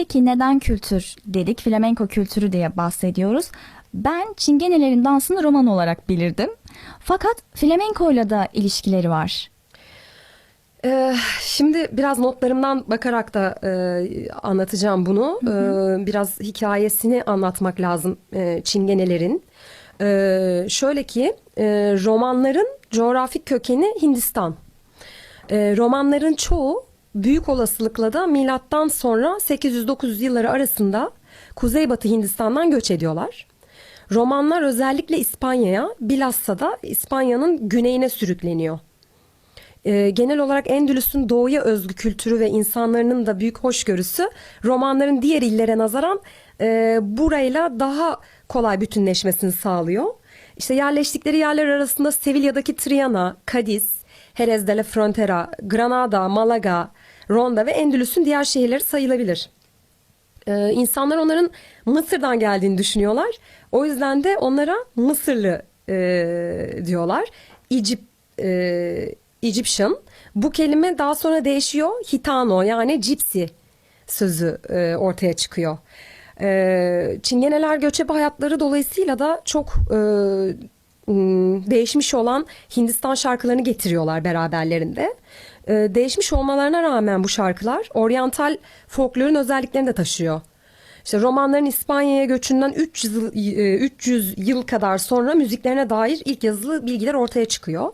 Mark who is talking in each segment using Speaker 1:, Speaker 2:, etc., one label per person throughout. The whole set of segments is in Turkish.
Speaker 1: Peki neden kültür dedik? Flamenko kültürü diye bahsediyoruz. Ben Çingenelerin dansını roman olarak bilirdim. Fakat flamenko ile de ilişkileri var.
Speaker 2: Ee, şimdi biraz notlarımdan bakarak da e, anlatacağım bunu. Ee, biraz hikayesini anlatmak lazım e, Çingenelerin. Ee, şöyle ki e, romanların coğrafik kökeni Hindistan. Ee, romanların çoğu büyük olasılıkla da milattan sonra 800-900 yılları arasında Kuzeybatı Hindistan'dan göç ediyorlar. Romanlar özellikle İspanya'ya, bilhassa da İspanya'nın güneyine sürükleniyor. Ee, genel olarak Endülüs'ün doğuya özgü kültürü ve insanların da büyük hoşgörüsü romanların diğer illere nazaran e, burayla daha kolay bütünleşmesini sağlıyor. İşte yerleştikleri yerler arasında Sevilla'daki Triana, Cadiz, Jerez de la Frontera, Granada, Malaga, Ronda ve Endülüs'ün diğer şehirleri sayılabilir. Ee, insanlar onların Mısır'dan geldiğini düşünüyorlar. O yüzden de onlara Mısırlı e, diyorlar. Egypt, e, Egyptian. Bu kelime daha sonra değişiyor. Hitano yani Gypsy sözü e, ortaya çıkıyor. E, Çingeneler göçebe hayatları dolayısıyla da çok e, değişmiş olan Hindistan şarkılarını getiriyorlar beraberlerinde. E, değişmiş olmalarına rağmen bu şarkılar oryantal folklorun özelliklerini de taşıyor. İşte romanların İspanya'ya göçünden 300 yıl, e, 300 yıl kadar sonra müziklerine dair ilk yazılı bilgiler ortaya çıkıyor.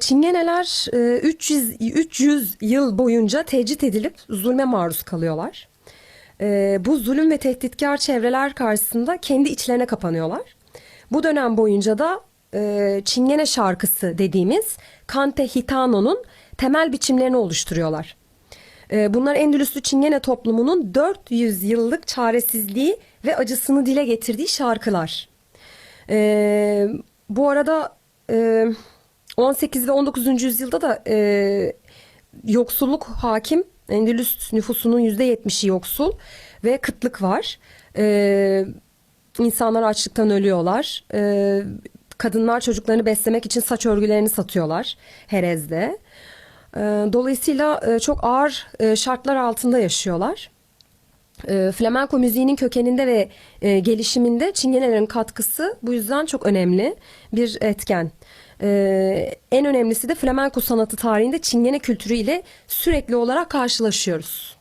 Speaker 2: Çingeneler e, 300 300 yıl boyunca tecrit edilip zulme maruz kalıyorlar. Ee, Bu zulüm ve tehditkar çevreler karşısında kendi içlerine kapanıyorlar. Bu dönem boyunca da e, Çingene şarkısı dediğimiz Kante Hitano'nun temel biçimlerini oluşturuyorlar. Ee, Bunlar Endülüslü Çingene toplumunun 400 yıllık çaresizliği ve acısını dile getirdiği şarkılar. Ee, bu arada e, 18 ve 19. yüzyılda da e, yoksulluk hakim. Endülüs nüfusunun %70'i yoksul ve kıtlık var. E, insanlar açlıktan ölüyorlar. E, kadınlar çocuklarını beslemek için saç örgülerini satıyorlar Herez'de. E, dolayısıyla e, çok ağır e, şartlar altında yaşıyorlar. E, flamenko müziğinin kökeninde ve e, gelişiminde Çingenelerin katkısı bu yüzden çok önemli bir etken. E, en önemlisi de flamenko sanatı tarihinde Çingene kültürü ile sürekli olarak karşılaşıyoruz.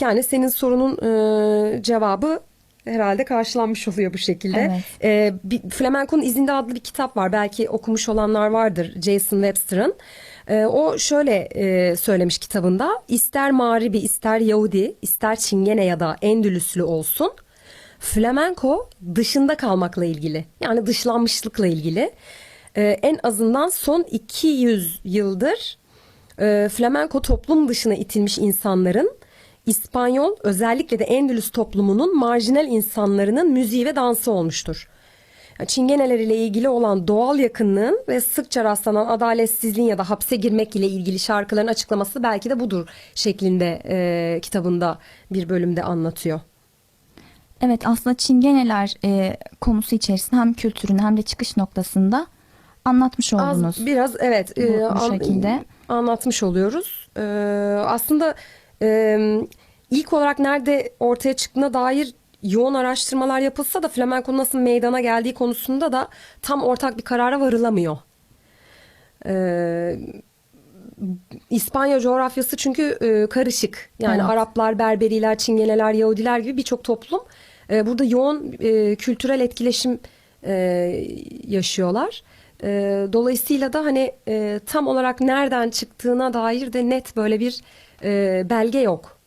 Speaker 2: Yani senin sorunun cevabı herhalde karşılanmış oluyor bu şekilde.
Speaker 1: Evet.
Speaker 2: E, Flamenco'nun izinde adlı bir kitap var. Belki okumuş olanlar vardır Jason Webster'ın. E, o şöyle e, söylemiş kitabında. İster Mağribi, ister Yahudi, ister Çingene ya da Endülüslü olsun. Flamenco dışında kalmakla ilgili. Yani dışlanmışlıkla ilgili. E, en azından son 200 yıldır e, flamenko toplum dışına itilmiş insanların İspanyol özellikle de Endülüs toplumunun marjinal insanlarının müziği ve dansı olmuştur. Çingeneler ile ilgili olan doğal yakınlığın ve sıkça rastlanan adaletsizliğin ya da hapse girmek ile ilgili şarkıların açıklaması belki de budur şeklinde e, kitabında bir bölümde anlatıyor.
Speaker 1: Evet aslında Çingeneler e, konusu içerisinde hem kültürün hem de çıkış noktasında anlatmış oldunuz.
Speaker 2: Az biraz evet
Speaker 1: bu-
Speaker 2: e,
Speaker 1: bu
Speaker 2: an-
Speaker 1: şekilde.
Speaker 2: anlatmış oluyoruz. E, aslında e, ilk olarak nerede ortaya çıktığına dair yoğun araştırmalar yapılsa da flamenco nasıl meydana geldiği konusunda da tam ortak bir karara varılamıyor. E, İspanya coğrafyası çünkü e, karışık. Yani
Speaker 1: Evet.
Speaker 2: Araplar, Berberiler, Çingeneler, Yahudiler gibi birçok toplum e, burada yoğun e, kültürel etkileşim e, yaşıyorlar. E, dolayısıyla da hani e, tam olarak nereden çıktığına dair de net böyle bir e, belge yok.